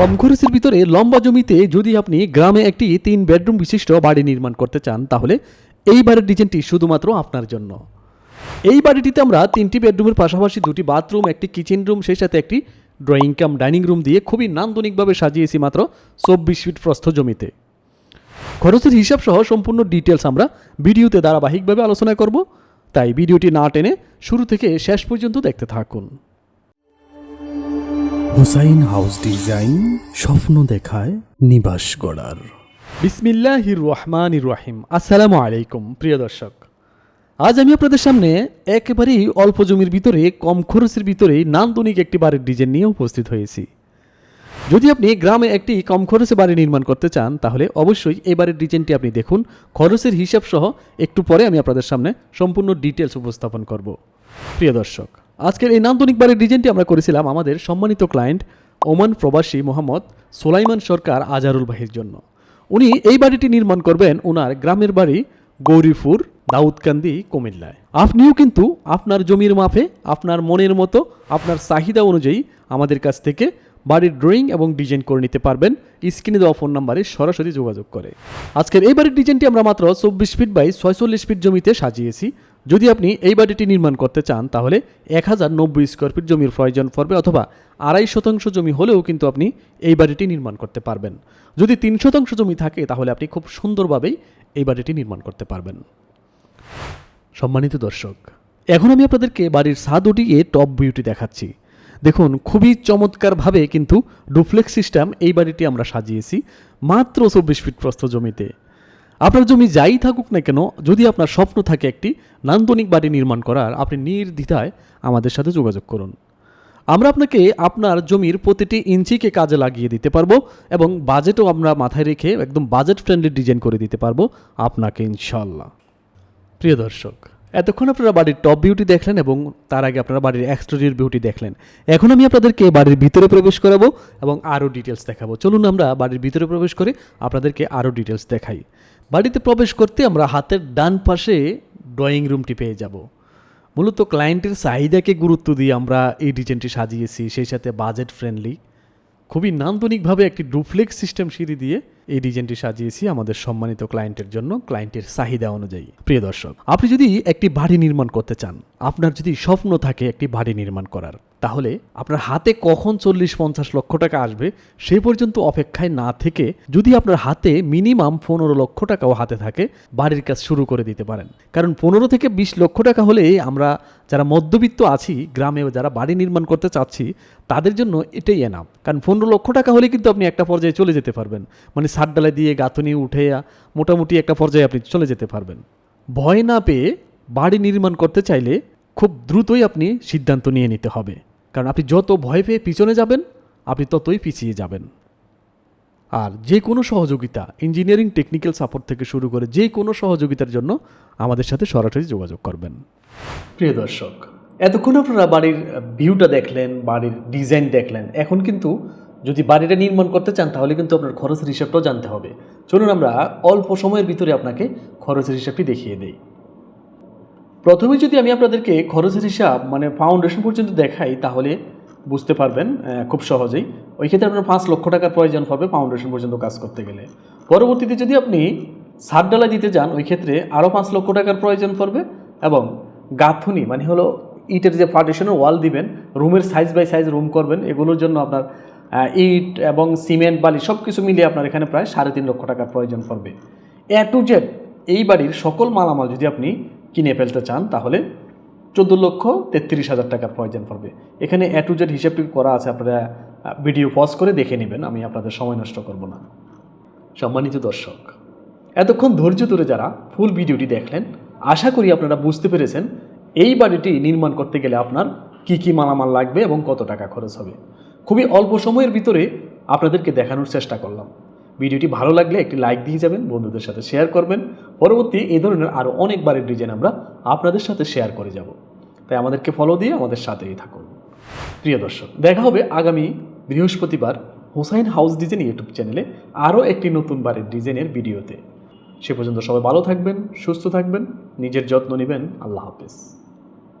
কম খরচের ভিতরে লম্বা জমিতে যদি আপনি গ্রামে একটি তিন বেডরুম বিশিষ্ট বাড়ি নির্মাণ করতে চান, তাহলে এই বাড়ির ডিজাইনটি শুধুমাত্র আপনার জন্য। এই বাড়িটিতে আমরা তিনটি বেডরুমের পাশাপাশি দুটি বাথরুম, একটি কিচেন রুম সেই সাথে একটি ড্রয়িং কাম ডাইনিং রুম দিয়ে খুবই নান্দনিকভাবে সাজিয়েছি মাত্র চব্বিশ ফিট প্রস্থ জমিতে। খরচের হিসাব সহ সম্পূর্ণ ডিটেলস আমরা ভিডিওতে ধারাবাহিকভাবে আলোচনা করব। তাই ভিডিওটি না টেনে শুরু থেকে শেষ পর্যন্ত দেখতে থাকুন। হুসাইন হাউস ডিজাইন স্বপ্ন দেখায় নিবাস গড়ার। বিসমিল্লাহির রহমান রহিম। আসসালামু আলাইকুম, প্রিয় দর্শক। আজ আমি আপনাদের সামনে একেবারেই অল্প জমির ভিতরে, কম খরচের ভিতরে নান্দনিক একটি বাড়ির ডিজাইন নিয়ে উপস্থিত হয়েছি। যদি আপনি গ্রামে একটি কম খরচে বাড়ি নির্মাণ করতে চান, তাহলে অবশ্যই এই বাড়ির ডিজাইনটি আপনি দেখুন। খরচের হিসাব সহ একটু পরে আমি আপনাদের সামনে সম্পূর্ণ ডিটেলস উপস্থাপন করব। প্রিয় দর্শক আজকের এই নান্দনিক বাড়ির ডিজাইনটি আমরা করেছিলাম আমাদের সম্মানিত ক্লায়েন্ট ওমান প্রবাসী মোহাম্মদ সোলাইমান সরকার আজারুল ভাইয়ের জন্য। উনি এই বাড়িটি নির্মাণ করবেন ওনার গ্রামের বাড়ি গৌরীপুর দাউদকান্দি কুমিল্লায়। আপনিও কিন্তু আপনার জমির মাপে, আপনার মনের মতো, আপনার চাহিদা অনুযায়ী আমাদের কাছ থেকে বাড়ির ড্রয়িং এবং ডিজাইন করে নিতে পারবেন। স্ক্রিনে দেওয়া ফোন নাম্বারে সরাসরি যোগাযোগ করে। আজকের এই বাড়ির ডিজাইনটি আমরা মাত্র চব্বিশ ফিট বাই ছয়চল্লিশ ফিট জমিতে সাজিয়েছি। যদি আপনি এই বাড়িটি নির্মাণ করতে চান, তাহলে এক হাজার নব্বই স্কোয়ার ফিট জমির প্রয়োজন পড়বে অথবা আড়াই শতাংশ জমি হলেও কিন্তু আপনি এই বাড়িটি নির্মাণ করতে পারবেন। যদি তিন শতাংশ জমি থাকে, তাহলে আপনি খুব সুন্দরভাবেই এই বাড়িটি নির্মাণ করতে পারবেন। সম্মানিত দর্শক, এখন আমি আপনাদেরকে বাড়ির ছাদ উঠিয়ে টপ ভিউটি দেখাচ্ছি। দেখুন, খুবই চমৎকারভাবে কিন্তু ডুপ্লেক্স সিস্টেম এই বাড়িটি আমরা সাজিয়েছি মাত্র চব্বিশ ফিট প্রস্থ জমিতে। আপনার জমি যাই থাকুক না কেন, যদি আপনার স্বপ্ন থাকে একটি নান্দনিক বাড়ি নির্মাণ করার, আপনি নির্দ্বিধায় আমাদের সাথে যোগাযোগ করুন। আমরা আপনাকে আপনার জমির প্রতিটি ইঞ্চিকে কাজে লাগিয়ে দিতে পারব এবং বাজেটও আমরা মাথায় রেখে একদম বাজেট ফ্রেন্ডলি ডিজাইন করে দিতে পারব আপনাকে ইনশাল্লাহ প্রিয় দর্শক, এতক্ষণ আপনারা বাড়ির টপ বিউটি দেখলেন এবং তার আগে আপনারা বাড়ির এক্সটেরিয়র বিউটি দেখলেন। এখন আমি আপনাদেরকে বাড়ির ভিতরে প্রবেশ করাবো এবং আরও ডিটেলস দেখাবো। চলুন আমরা বাড়ির ভিতরে প্রবেশ করে আপনাদেরকে আরও ডিটেলস দেখাই। বাড়িতে প্রবেশ করতে আমরা হাতের ডান পাশে ড্রয়িং রুমটি পেয়ে যাব। মূলত ক্লায়েন্টের চাহিদাকে গুরুত্ব দিয়ে আমরা এই ডিজাইনটি সাজিয়েছি, সেই সাথে বাজেট ফ্রেন্ডলি খুবই নান্দনিকভাবে একটি ডুপ্লেক্স সিস্টেম সিঁড়ি দিয়ে এই ডিজাইনটি সাজিয়েছি আমাদের সম্মানিত ক্লায়েন্টের জন্য, ক্লায়েন্টের চাহিদা অনুযায়ী। প্রিয় দর্শক, আপনি যদি একটি বাড়ি নির্মাণ করতে চান, আপনার যদি স্বপ্ন থাকে একটি বাড়ি নির্মাণ করার তাহলে আপনার হাতে কখন চল্লিশ পঞ্চাশ লক্ষ টাকা আসবে সে পর্যন্ত অপেক্ষায় না থেকে যদি আপনার হাতে মিনিমাম পনেরো লক্ষ টাকাও হাতে থাকে, বাড়ির কাজ শুরু করে দিতে পারেন। কারণ পনেরো থেকে বিশ লক্ষ টাকা হলে আমরা যারা মধ্যবিত্ত আছি, গ্রামে যারা বাড়ি নির্মাণ করতে চাচ্ছি, তাদের জন্য এটাই এনাম কারণ পনেরো লক্ষ টাকা হলে কিন্তু আপনি একটা পর্যায়ে চলে যেতে পারবেন। মানে সার ডালা দিয়ে গাঁথনি উঠে মোটামুটি একটা পর্যায়ে আপনি চলে যেতে পারবেন। ভয় না পেয়ে বাড়ি নির্মাণ করতে চাইলে খুব দ্রুতই আপনি সিদ্ধান্ত নিয়ে নিতে হবে। কারণ আপনি যত ভয় পেয়ে পিছনে যাবেন, আপনি ততই পিছিয়ে যাবেন। আর যে কোনো সহযোগিতা ইঞ্জিনিয়ারিং টেকনিক্যাল সাপোর্ট থেকে শুরু করে যে কোনো সহযোগিতার জন্য আমাদের সাথে সরাসরি যোগাযোগ করবেন। প্রিয় দর্শক, এতক্ষণ আপনারা বাড়ির ভিউটা দেখলেন, বাড়ির ডিজাইন দেখলেন। এখন কিন্তু যদি বাড়িটা নির্মাণ করতে চান, তাহলে কিন্তু আপনার খরচের হিসাবটাও জানতে হবে। চলুন আমরা অল্প সময়ের ভিতরে আপনাকে খরচের হিসাবটি দেখিয়ে দেই। প্রথমে যদি আমি আপনাদেরকে খরচের হিসাব মানে ফাউন্ডেশন পর্যন্ত দেখাই, তাহলে বুঝতে পারবেন খুব সহজেই। ওই ক্ষেত্রে আপনার পাঁচ লক্ষ টাকার প্রয়োজন হবে ফাউন্ডেশন পর্যন্ত কাজ করতে গেলে। পরবর্তীতে যদি আপনি সার ডালা দিতে যান, ওই ক্ষেত্রে আরও পাঁচ লক্ষ টাকার প্রয়োজন পড়বে এবং গাঁথুনি মানে হলো ইটের যে পার্টিশনের ওয়াল দিবেন, রুমের সাইজ বাই সাইজ রুম করবেন, এগুলোর জন্য আপনার ইট এবং সিমেন্ট, বালি সব কিছু মিলিয়ে আপনার এখানে প্রায় সাড়ে তিন লক্ষ টাকার প্রয়োজন পড়বে। এ টু জেড, এই বাড়ির সকল মালামাল যদি আপনি কিনে ফেলতে চান, তাহলে চোদ্দ লক্ষ তেত্রিশ হাজার টাকার প্রয়োজন পড়বে। এখানে এ টু জেড হিসেবটি করা আছে, আপনারা ভিডিও পজ করে দেখে নেবেন, আমি আপনাদের সময় নষ্ট করব না। সম্মানিত দর্শক, এতক্ষণ ধৈর্য ধরে যারা ফুল ভিডিওটি দেখলেন, আশা করি আপনারা বুঝতে পেরেছেন, এই বাড়িটি নির্মাণ করতে গেলে আপনার কি কি মালামাল লাগবে এবং কত টাকা খরচ হবে। খুবই অল্প সময়ের ভিতরে আপনাদেরকে দেখানোর চেষ্টা করলাম। ভিডিওটি ভালো লাগলে একটি লাইক দিয়ে যাবেন, বন্ধুদের সাথে শেয়ার করবেন। পরবর্তী এই ধরনের আরও অনেক বাড়ির ডিজাইন আমরা আপনাদের সাথে শেয়ার করে যাব। তাই আমাদেরকে ফলো দিয়ে আমাদের সাথেই থাকুন। প্রিয় দর্শক, দেখা হবে আগামী বৃহস্পতিবার হোসাইন হাউস ডিজাইন ইউটিউব চ্যানেলে আরও একটি নতুন বারের ডিজাইনের ভিডিওতে। সে পর্যন্ত সবাই ভালো থাকবেন, সুস্থ থাকবেন, নিজের যত্ন নেবেন। আল্লাহ হাফেজ।